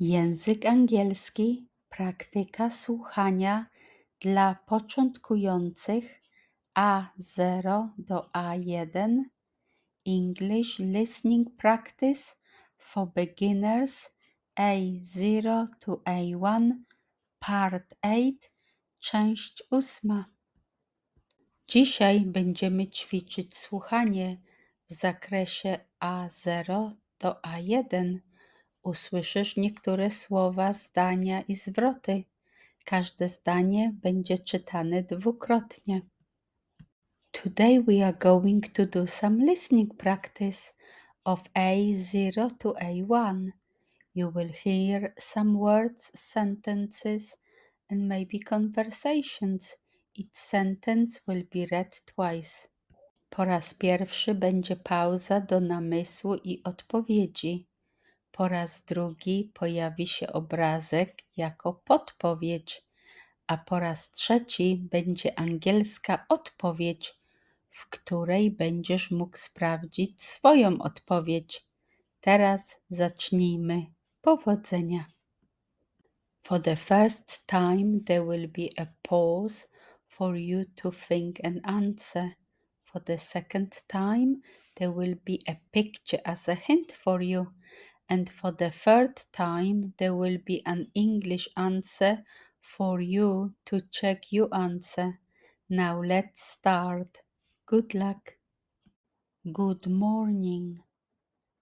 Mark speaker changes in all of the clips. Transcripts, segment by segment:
Speaker 1: Język angielski, praktyka słuchania dla początkujących A0 do A1, English listening practice for beginners A0 to A1, part 8, część ósma. Dzisiaj będziemy ćwiczyć słuchanie w zakresie A0 do A1 usłyszysz niektóre słowa, zdania i zwroty. Każde zdanie będzie czytane dwukrotnie. Today we are going to do some listening practice of A0 to A1. You will hear some words, sentences, and maybe conversations. Each sentence will be read twice. Po raz pierwszy będzie pauza do namysłu i odpowiedzi. Po raz drugi pojawi się obrazek jako podpowiedź, a po raz trzeci będzie angielska odpowiedź, w której będziesz mógł sprawdzić swoją odpowiedź. Teraz zacznijmy. Powodzenia. For the first time, there will be a pause for you to think and answer. For the second time, there will be a picture as a hint for you. And for the third time there will be an English answer for you to check your answer. Now let's start. Good luck. Good morning.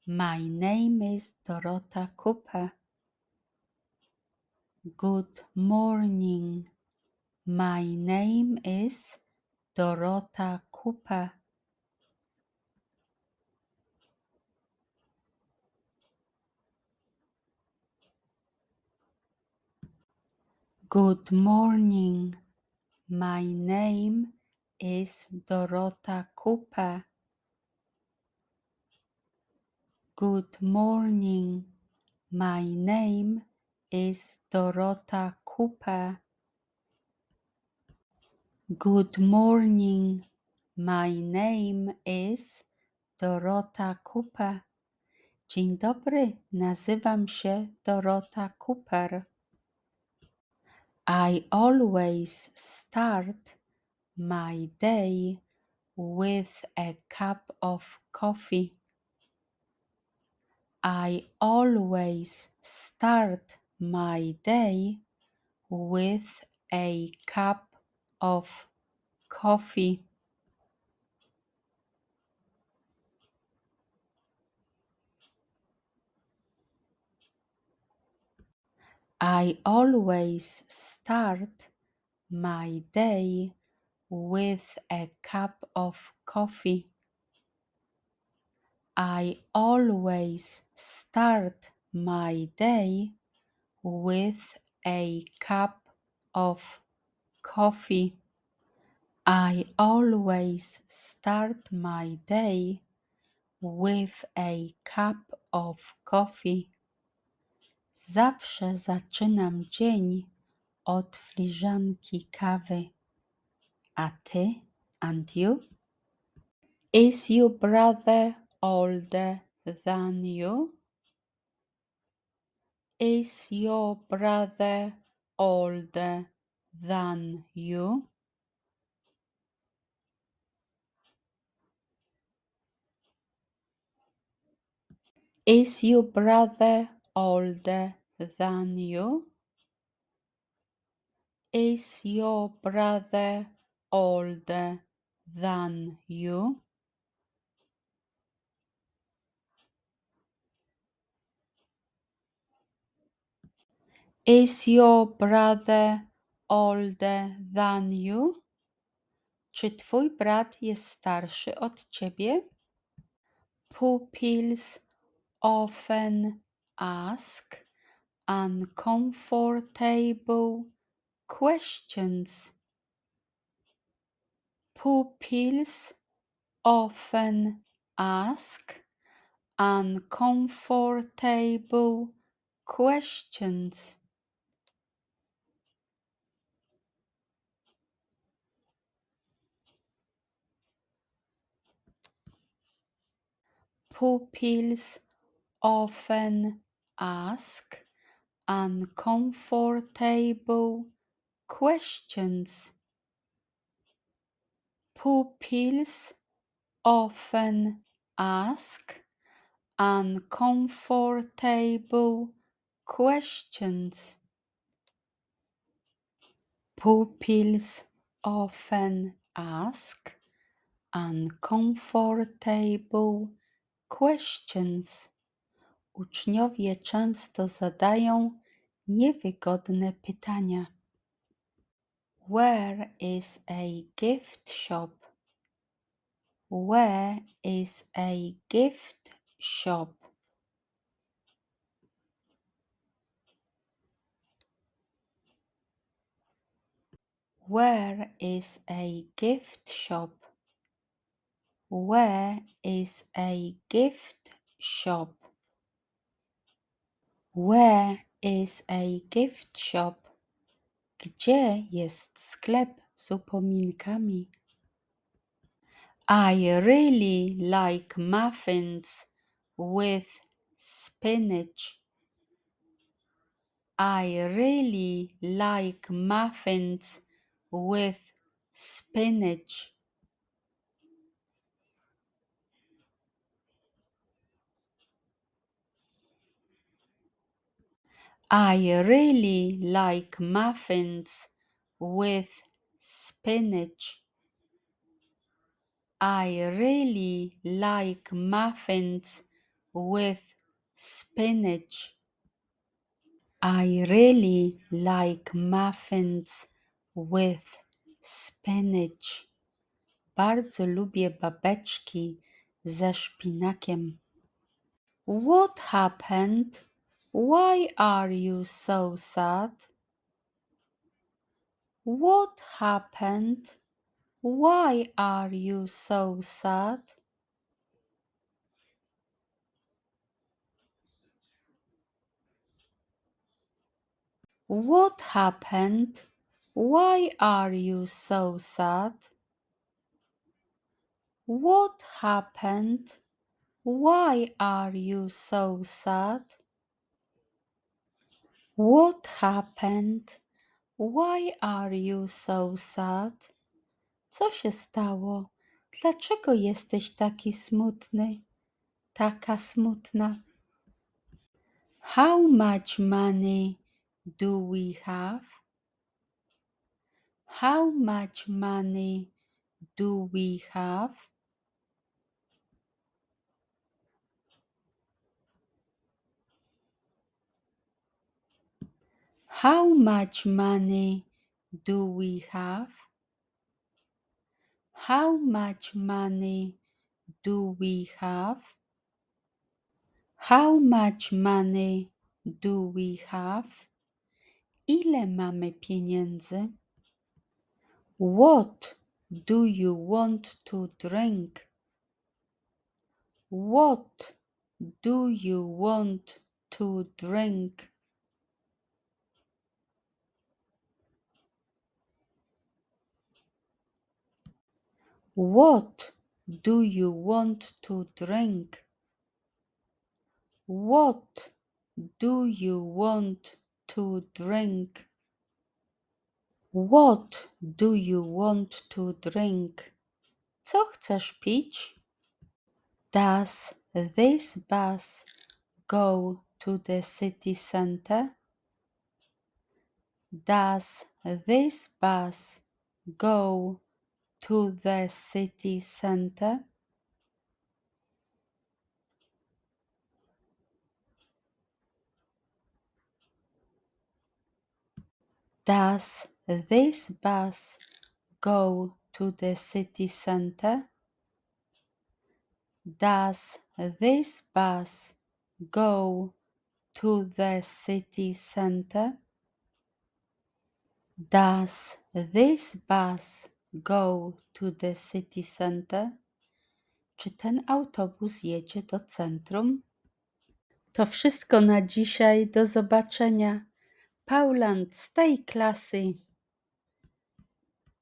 Speaker 1: My name is Dorota Cooper. Good morning. My name is Dorota Cooper. Good morning. My name is Dorota Cooper. Good morning. My name is Dorota Cooper. Good morning. My name is Dorota Cooper. Dzień dobry, nazywam się Dorota Cooper. I always start my day with a cup of coffee. I always start my day with a cup of coffee. I always start my day with a cup of coffee. I always start my day with a cup of coffee. I always start my day with a cup of coffee. Zawsze zaczynam dzień od filiżanki kawy. A ty, and you? Is your brother older than you? Is your brother older than you? Is your brother older than you? Is your brother older than you? Is your brother older than you? Czy twój brat jest starszy od ciebie? Pupils often ask uncomfortable questions. Pupils often ask uncomfortable questions. Pupils often ask uncomfortable questions. Pupils often ask uncomfortable questions. Pupils often ask uncomfortable questions. Uczniowie często zadają niewygodne pytania. Where is a gift shop? Where is a gift shop? Where is a gift shop? Where is a gift shop? Where is a gift shop? Gdzie jest sklep z upominkami? I really like muffins with spinach. I really like muffins with spinach. I really like muffins with spinach. I really like muffins with spinach. I really like muffins with spinach. Bardzo lubię babeczki ze szpinakiem. What happened? Why are you so sad? What happened? Why are you so sad? What happened? Why are you so sad? What happened? Why are you so sad? What happened? Why are you so sad? Co się stało? Dlaczego jesteś taki smutny? Taka smutna. How much money do we have? How much money do we have? How much money do we have? How much money do we have? How much money do we have? Ile mamy pieniędzy? What do you want to drink? What do you want to drink? What do you want to drink? What do you want to drink? What do you want to drink? Co chcesz pić? Does this bus go to the city center? Does this bus go to the city center? Does this bus go to the city center? Does this bus go to the city center? Does this bus go to the city center? Czy ten autobus jedzie do centrum? To wszystko na dzisiaj. Do zobaczenia. Pauland z tej klasy.